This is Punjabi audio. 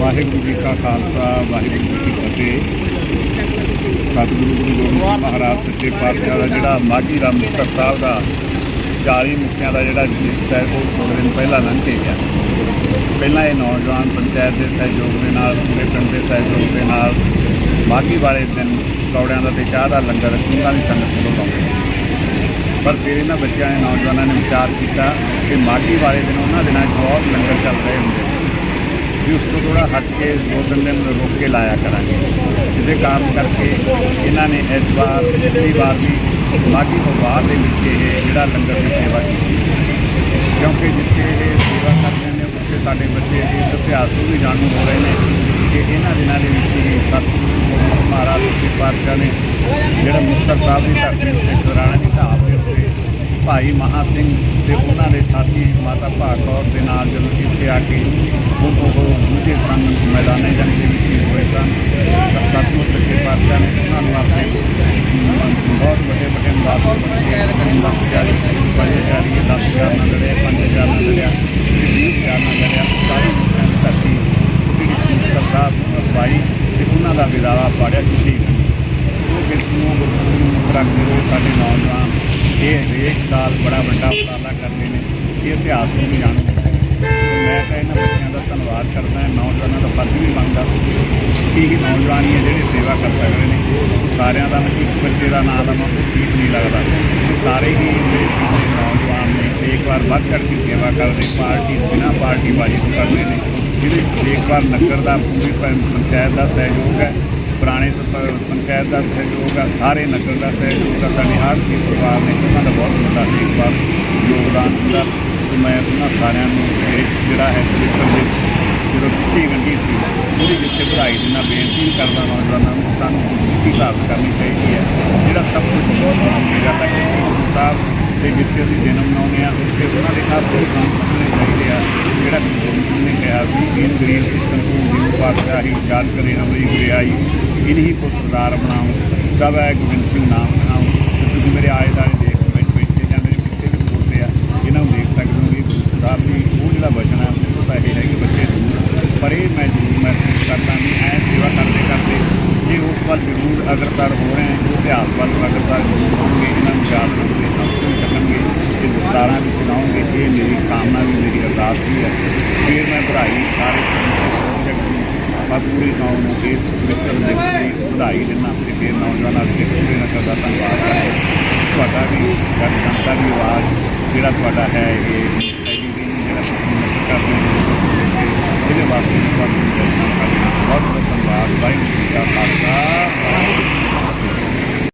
ਵਾਹਿਗੁਰੂ ਜੀ ਕਾ ਖਾਲਸਾ, ਵਾਹਿਗੁਰੂ ਜੀ ਕੀ ਫਤਿਹ। ਸਤਿਗੁਰੂ ਗੁਰੂ ਗੋਬਿੰਦ ਸਿੰਘ ਮਹਾਰਾਜ, ਸੱਚੇ ਪਾਤਸ਼ਾਹ ਦਾ ਜਿਹੜਾ ਮਾਝੀ ਦਾ ਮੁਕਤਸਰ ਸਾਹਿਬ ਦਾ 40 ਮੁਖੀਆਂ ਦਾ ਜਿਹੜਾ ਦਿਵਸ ਹੈ, ਉਹ ਥੋੜ੍ਹੇ ਦਿਨ ਪਹਿਲਾਂ ਲੰਘ ਕੇ ਗਿਆ। ਪਹਿਲਾਂ ਇਹ ਨੌਜਵਾਨ ਪੰਚਾਇਤ ਦੇ ਸਹਿਯੋਗ ਦੇ ਨਾਲ, ਪੂਰੇ ਪਿੰਡ ਦੇ ਸਹਿਯੋਗ ਦੇ ਨਾਲ ਮਾਘੀ ਵਾਲੇ ਦਿਨ ਕੌੜਿਆਂ ਦਾ ਤੇ ਚਾਹ ਦਾ ਲੰਗਰ ਉਹਨਾਂ ਦੀ ਸੰਗਤ ਨੂੰ ਲਾਉਂਦੇ ਪਰ ਫਿਰ ਇਹਨਾਂ ਬੱਚਿਆਂ ਨੇ, ਨੌਜਵਾਨਾਂ ਨੇ ਵਿਚਾਰ ਕੀਤਾ ਕਿ ਮਾਘੀ ਵਾਲੇ ਦਿਨ ਉਹਨਾਂ ਦਿਨਾਂ 'ਚ ਬਹੁਤ ਲੰਗਰ ਚੱਲ ਰਹੇ ਹੁੰਦੇ ਨੇ ਵੀ ਉਸ ਤੋਂ ਥੋੜਾ ਹਟ ਕੇ ਦੋ ਤਿੰਨ ਦਿਨ ਰੋਕ ਕੇ ਲਾਇਆ ਕਰਾਂਗੇ। ਇਸੇ ਕਾਰਨ ਕਰਕੇ ਇਹਨਾਂ ਨੇ ਇਸ ਵਾਰ, ਪਿਛਲੀ ਵਾਰ ਵੀ ਮਾਘੀ ਪਰਿਵਾਰ ਦੇ ਵਿੱਚ ਇਹ ਜਿਹੜਾ ਲੰਗਰ ਦੀ ਸੇਵਾ ਕੀਤੀ ਕਿਉਂਕਿ ਜਿੱਥੇ ਇਹ ਸੇਵਾ ਕਰਦੇ ਨੇ, ਉੱਥੇ ਸਾਡੇ ਬੱਚੇ ਇਸ ਇਤਿਹਾਸ ਤੋਂ ਵੀ ਜਾਣੂ ਹੋ ਰਹੇ ਨੇ ਕਿ ਇਹਨਾਂ ਦਿਨਾਂ ਦੇ ਵਿੱਚ ਹੀ ਸਤਿਗੁਰੂ ਗੋਬਿੰਦ ਸਿੰਘ ਮਹਾਰਾਜ ਸੱਚੇ ਪਾਤਸ਼ਾਹ ਨੇ ਜਿਹੜਾ ਮੁਕਤਸਰ ਸਾਹਿਬ ਦੀ ਧਰਤੀ ਉੱਤੇ ਗੁਰਾਣਾ ਦੀ ਢਾਬ ਦੇ ਉੱਤੇ ਭਾਈ ਮਹਾ ਸਿੰਘ ਤੇ ਉਹਨਾਂ ਦੇ ਸਾਥੀ ਮਾਤਾ ਭਾਗ ਕੌਰ ਦੇ ਨਾਲ ਜਦੋਂ ਇੱਥੇ ਆ ਕੇ ਉਹ ਉਹ ਮੁਝੇ ਸਨ ਮੈਦਾਨੇ ਜੰਗ ਦੇ ਵਿੱਚ ਹੀ ਹੋਏ ਸਨ ਸਤਿਗੁਰੂ ਸੱਚੇ ਪਾਤਸ਼ਾਹ ਨੇ ਉਹਨਾਂ ਨੂੰ ਆਪਣੇ ਬਹੁਤ ਵੱਡੇ ਵੱਡੇ ਮੁਲਾਜ਼ਮ ਦਸ ਹਜ਼ਾਰ ਪੰਜ ਹਜ਼ਾਰ ਇਹ ਦਸ ਹਜ਼ਾਰ ਨਾਲ ਲੜਿਆ ਪੰਜ ਹਜ਼ਾਰ ਨਾਲ ਲੜਿਆ ਵੀਹ ਹਜ਼ਾਰ ਨਾਲ ਲੜਿਆ ਸਾਰੀ ਮੁਲਕਾਂ ਧਰਤੀ ਜਿਹੜੀ ਮੁਕਤਸਰ ਸਾਹਿਬ ਪਾਈ ਤੇ ਉਹਨਾਂ ਦਾ ਵਿਦਾਵਾ ਪਾੜਿਆ ਖੁਸ਼ੀ ਗਈ ਉਹ ਕਿਸ ਗੁਰਪੁਰਬ ਰੱਖਦੇ ਹੋਏ ਸਾਡੇ ਨੌਜਵਾਨ ਇਹ ਹਰੇਕ ਸਾਲ ਬੜਾ ਵੱਡਾ ਉਪਰਾਲਾ ਕਰਦੇ ਨੇ। ਇਹ ਇਤਿਹਾਸ ਨੂੰ ਵੀ ਧੰਨਵਾਦ ਕਰਦਾ ਨੌਜਵਾਨਾਂ ਦਾ ਫਰਜ਼ ਵੀ ਬਣਦਾ ਕਿ ਇਹ ਨੌਜਵਾਨ ਹੈ ਜਿਹੜੇ ਸੇਵਾ ਕਰ ਸਕਦੇ ਨੇ। ਸਾਰਿਆਂ ਦਾ ਮੈਂ ਇੱਕ ਬੱਚੇ ਦਾ ਨਾਮ ਦਾ ਉਹ ਠੀਕ ਨਹੀਂ ਲੱਗਦਾ। ਸਾਰੇ ਹੀ ਮੇਰੇ ਨੌਜਵਾਨ ਨੇ, ਇੱਕ ਵਾਰ ਵੱਧ ਕਰਕੇ ਸੇਵਾ ਕਰਦੇ, ਪਾਰਟੀ ਬਿਨਾਂ ਪਾਰਟੀ ਬਾਜੀ ਕਰਦੇ ਨੇ। ਜਿਹਦੇ ਇੱਕ ਵਾਰ ਨਗਰ ਦਾ ਪੂਰੀ ਪੰ- ਪੰਚਾਇਤ ਦਾ ਸਹਿਯੋਗ ਹੈ, ਪੁਰਾਣੇ ਪੰਚਾਇਤ ਦਾ ਸਹਿਯੋਗ ਆ ਸਾਰੇ ਨਗਰ ਦਾ ਸਹਿਯੋਗ ਆ ਸਾਡੇ ਹਰ ਕੀ ਪਰਿਵਾਰ ਨੇ ਉਹਨਾਂ ਦਾ ਬਹੁਤ ਵੱਡਾ ਇੱਕ ਵਾਰ ਯੋਗਦਾਨ ਦਾ ਸੋ ਮੈਂ ਉਹਨਾਂ ਸਾਰਿਆਂ ਨੂੰ ਇਸ ਜਿਹੜਾ ਹੈ ਕਲਿੱਪਰ ਵਿੱਚ ਜਦੋਂ ਵੰਡੀ ਸੀ। ਉਹਦੇ ਵਿੱਚ ਵਧਾਈ ਦੇਣਾ ਬੇਨਤੀ ਕਰਦਾ ਨੌਜਵਾਨਾਂ ਨੂੰ ਸਾਨੂੰ ਸਿੱਖੀ ਪ੍ਰਾਪਤ ਕਰਨੀ ਚਾਹੀਦੀ ਹੈ, ਜਿਹੜਾ ਸਭ ਕੁਝ ਬਹੁਤ ਜ਼ਰੂਰੀ ਗੱਲ ਹੈ ਗੁਰੂ ਸਾਹਿਬ ਦੇ ਜਿੱਥੇ ਅਸੀਂ ਜਨਮ ਮਨਾਉਂਦੇ ਆ ਉੱਥੇ ਉਹਨਾਂ ਦੇ ਹੱਥ ਤੋਂ ਸਾਨੂੰ ਸਮਝਣੇ ਚਾਹੀਦੇ ਆ, ਜਿਹੜਾ ਗੁਰੂ ਗੋਬਿੰਦ ਸਿੰਘ ਨੇ ਕਿਹਾ ਸੀ ਇਨ ਗਰੀਬ ਸਿੱਖਣ ਨੂੰ ਗੁਰੂ ਪਾਤਸ਼ਾਹੀ, ਯਾਦ ਕਰੇ ਅਮਰੀ ਗੁਰਿਆਈ। ਇਨਹੀ ਕੋ ਸਰਦਾਰ ਬਣਾਉ ਤਬ ਹੈ ਗੋਬਿੰਦ ਸਿੰਘ ਨਾਮ ਬਣਾਉ ਤੁਸੀਂ ਮੇਰੇ ਆਏ ਦਾ ਦੇਖ ਵਿੱਚ ਬੈਠੇ ਜਾਂ ਮੇਰੇ ਪਿੱਛੇ ਵੀ ਬੋਲਦੇ ਆ ਇਹਨਾਂ ਨੂੰ ਦੇਖ ਸਕਦੇ ਹੋ ਵੀ ਗੁਰੂ ਸਾਹਿਬ ਦੀ ਉਹ ਜਿਹੜਾ ਵਚਨ ਹੈ ਉਹ ਤਾਂ ਇਹ ਹੈ ਕਿ ਬੱਚੇ ਦੂਰ ਇਹ ਮੈਂ ਜ਼ਰੂਰ ਮਹਿਸੂਸ ਕਰਦਾ ਵੀ ਐ ਸੇਵਾ ਕਰਦੇ ਕਰਦੇ ਜੇ ਉਸ ਵੱਲ ਜ਼ਰੂਰ ਅਗਰਸਰ ਹੋ ਰਹੇ ਹਨ ਇਤਿਹਾਸ ਵੱਲ ਅਗਰਸਰ ਜ਼ਰੂਰ ਹੋਣਗੇ, ਇਹਨਾਂ ਨੂੰ ਯਾਦ ਰੱਖਣਗੇ ਸਮਝਣ ਚੱਲਣਗੇ ਤੇ ਦਸਤਾਰਾਂ ਵੀ ਸੁਣਾਉਣਗੇ ਇਹ ਮੇਰੀ ਕਾਮਨਾ ਵੀ, ਮੇਰੀ ਅਰਦਾਸ ਵੀ ਹੈ। ਸਵੇਰ ਮੈਂ ਵਧਾਈ ਸਾਰੇ ਪੂਰੀ ਕੌਮ ਨੂੰ ਇਸ ਪਵਿੱਤਰ ਦਿਵਸ ਦੀ ਵਧਾਈ ਦਿੰਦਾ ਤੇ ਫਿਰ ਨੌਜਵਾਨਾਂ ਦੇ ਪੂਰੇ ਨਗਰ ਦਾ ਧੰਨਵਾਦ ਕਰਦਾ। ਤੁਹਾਡਾ ਵੀ ਜਨ ਜਨਤਾ ਦੀ ਆਵਾਜ਼, ਜਿਹੜਾ ਤੁਹਾਡਾ ਹੈ, ਇਹ last one.